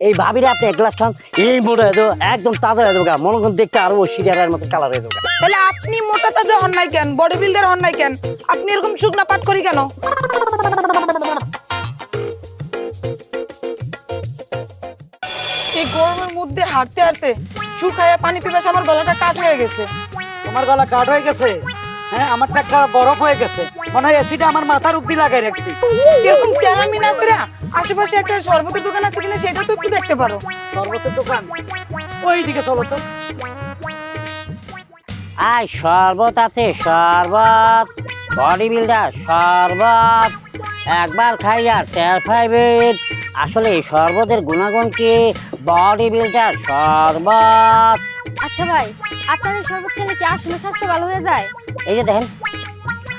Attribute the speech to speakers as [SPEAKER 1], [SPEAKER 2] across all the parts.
[SPEAKER 1] এই ভাবিরে আপনি এক গ্লাস খান। এই মোটা হয়ে একদম তাজা হয়ে যাব। মনে করুন দেখতে আরও সিরিয়ালের মতো কালার হয়ে যাব।
[SPEAKER 2] তাহলে আপনি মোটা তাজা হন নাই কেন? বডি বিল্ডার হন নাই কেন? আপনি এরকম শুকনা পাট করি কেন? এই গরমের মধ্যে হাঁটতে হাঁটতে শুকায়া পানি পিপাসা আমার গলাটা কাট হয়ে গেছে।
[SPEAKER 3] তোমার গলা কাঠ হয়ে গেছে? হ্যাঁ আমার টাকা বরফ হয়ে গেছে। মনে হয় এসিটা আমার মাথার উপরি লাগাই রাখছি।
[SPEAKER 2] এরকম প্যারামি না করে আশেপাশে একটা শরবতের দোকান আছে কিনা সেটা তো একটু দেখতে পারো।
[SPEAKER 3] দোকান? চলো তো।
[SPEAKER 1] আয় শরবত আছে শরবত। বডি বিল্ডার শরবত। একবার টের পাইবেন আসলে এই শরবতের গুণাগুণ কি? বডি বিল্ডার শরবত।
[SPEAKER 4] আচ্ছা ভাই আপনার এই শরবত খেলে কি আসলে স্বাস্থ্য ভালো হয়ে যায়?
[SPEAKER 1] এই যে দেখেন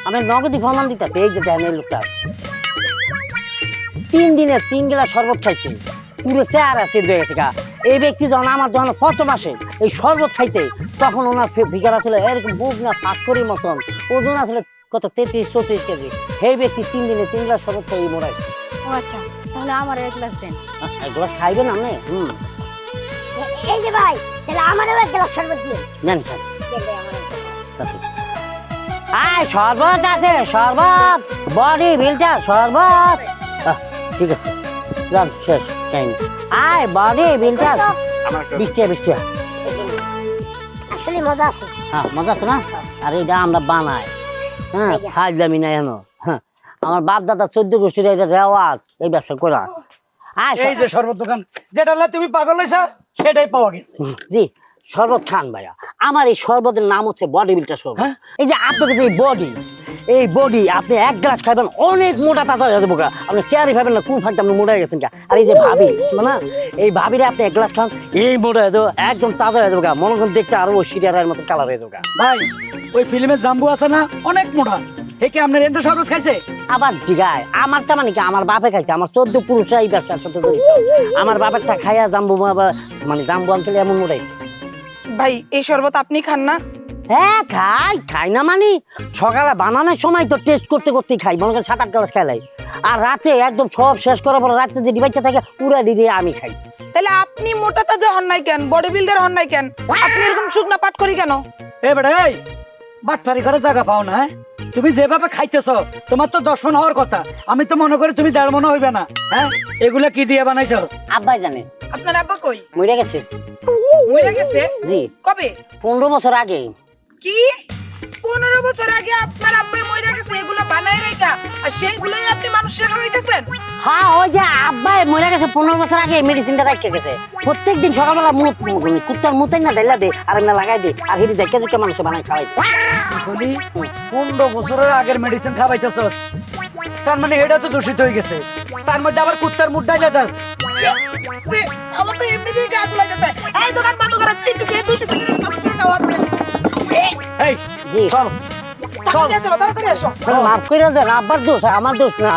[SPEAKER 1] আমি নগদি প্রমাণ দিতে এই যে দেখেন এই লোকটা। তিন দিনে তিন গিলাস শরবত খাইছে পুরো চেয়ার আছে হয়ে গেছে গা। এই ব্যক্তি যখন আমার যখন প্রথম আসে এই শরবত খাইতে তখন ওনার ফিগার ছিল এরকম বুক না পাঁচকরির মতন। ওজন আসলে কত তেত্রিশ চৌত্রিশ কেজি। সেই ব্যক্তি তিন দিনে তিন গ্লাস শরবত খাই মোড়াই
[SPEAKER 4] ও আচ্ছা। তাহলে আমার এক গ্লাস দেন।
[SPEAKER 1] এগুলো খাইবেন আপনি? হুম।
[SPEAKER 5] এই যে ভাই তাহলে আমারও এক গ্লাস শরবত দিন।
[SPEAKER 1] নেন খান। আয় শরবত আছে শরবত। বডি বিলটা শরবত। ঠিক আছে। যান শেষ না। আয় বডি বিলটা। বৃষ্টি বৃষ্টি।
[SPEAKER 5] আসলে মজা আছে।
[SPEAKER 1] হ্যাঁ মজা আছে না? আর এটা আমরা বানাই। হ্যাঁ খাইলামি না এনো হ্যাঁ আমার বাপ দাদা চোদ্দ গোষ্ঠীর এটা রেওয়াজ এই ব্যবসা করা
[SPEAKER 3] এই যে শরবত দোকান যেটা তুমি পাগল হয়েছ সেটাই পাওয়া গেছে
[SPEAKER 1] জি শরবত খান ভাইয়া আমার এই শরবতের নাম হচ্ছে বডি বিল্টার শরবত
[SPEAKER 3] হ্যাঁ?
[SPEAKER 1] এই যে আপনাকে যে বডি এই বডি আপনি এক গ্লাস খাবেন অনেক মোটা তাজা হয়ে যাব। আপনি চেয়ারই ভাবেন না কোন ফাঁকতে আপনি মোটা হয়ে গেছেন আর এই যে ভাবি না এই ভাবিরে আপনি এক গ্লাস খান এই মোটা হয়ে যাব একদম তাজা হয়ে যাব। মনে করুন দেখতে আরও সিরিয়ালের মতো কালার হয়ে যাব।
[SPEAKER 3] ভাই ওই ফিল্মের জাম্বু আছে না অনেক মোটা একে আপনার এন্ড শরবত খাইছে?
[SPEAKER 1] আবার জিগায়। আমারটা মানে কি? আমার বাপে খাইছে। আমার চোদ্দ পুরুষ এই ব্যবসার সাথে জড়িত। আমার বাপেরটা খাইয়া জাম্বু মানে জাম্বু আনতে এমন মোটাইছে
[SPEAKER 2] ভাই এই শরবত আপনি খান না?
[SPEAKER 1] হ্যাঁ খাই। খাই না মানে? সকালে বানানোর সময় তো টেস্ট করতে করতেই খাই। মনে করেন সাত আট গ্লাস খাইলাই আর রাতে একদম সব শেষ করার পর রাতে যে ডিবাইতে থাকে পুরা দিয়ে আমি খাই।
[SPEAKER 2] তাহলে আপনি মোটা তাজা হন নাই কেন? বডি বিল্ডার হন নাই কেন? আপনি এরকম শুকনা পাট করি কেন?
[SPEAKER 3] এ বেটা এই বাটফারি করে জায়গা পাও না হ্যাঁ? তুমি যেভাবে খাইতেছ তোমার তো দশ মন হওয়ার কথা। আমি তো মনে করি তুমি দেড় মনে হইবে না হ্যাঁ? এগুলা কি দিয়ে বানাইছো?
[SPEAKER 1] আব্বাই জানে।
[SPEAKER 2] আপনার আব্বা কই?
[SPEAKER 1] মরে গেছে।
[SPEAKER 2] মরে গেছে?
[SPEAKER 1] জি।
[SPEAKER 2] কবে?
[SPEAKER 1] পনেরো বছর আগে।
[SPEAKER 2] কি? পনেরো বছর আগে আর সেইগুলোই আপনি মানুষের খাওয়াইতেছেন
[SPEAKER 1] হ্যাঁ ওই যে আব্বাই মরে গেছে পনেরো বছর আগে মেডিসিনটা রাখতে গেছে। প্রত্যেক দিন সকালবেলা মুখ কুত্তার মুতেই না ঢেলা দে আর না লাগাই দে আর হিটি দেখে দেখে মানুষ বানাই খাওয়াই
[SPEAKER 3] বলি পনেরো বছরের আগের মেডিসিন খাওয়াইতেছ। তার মানে এটা তো দূষিত হয়ে গেছে। তার মধ্যে আবার কুত্তার মুখ ডাইলে দাস।
[SPEAKER 2] আমার তো এমনিতেই গা লাগতেছে এই দোকান বন্ধ করো
[SPEAKER 3] এই চল।
[SPEAKER 1] মাফ করে দেন আব্বার দোষ আমার দোষ না।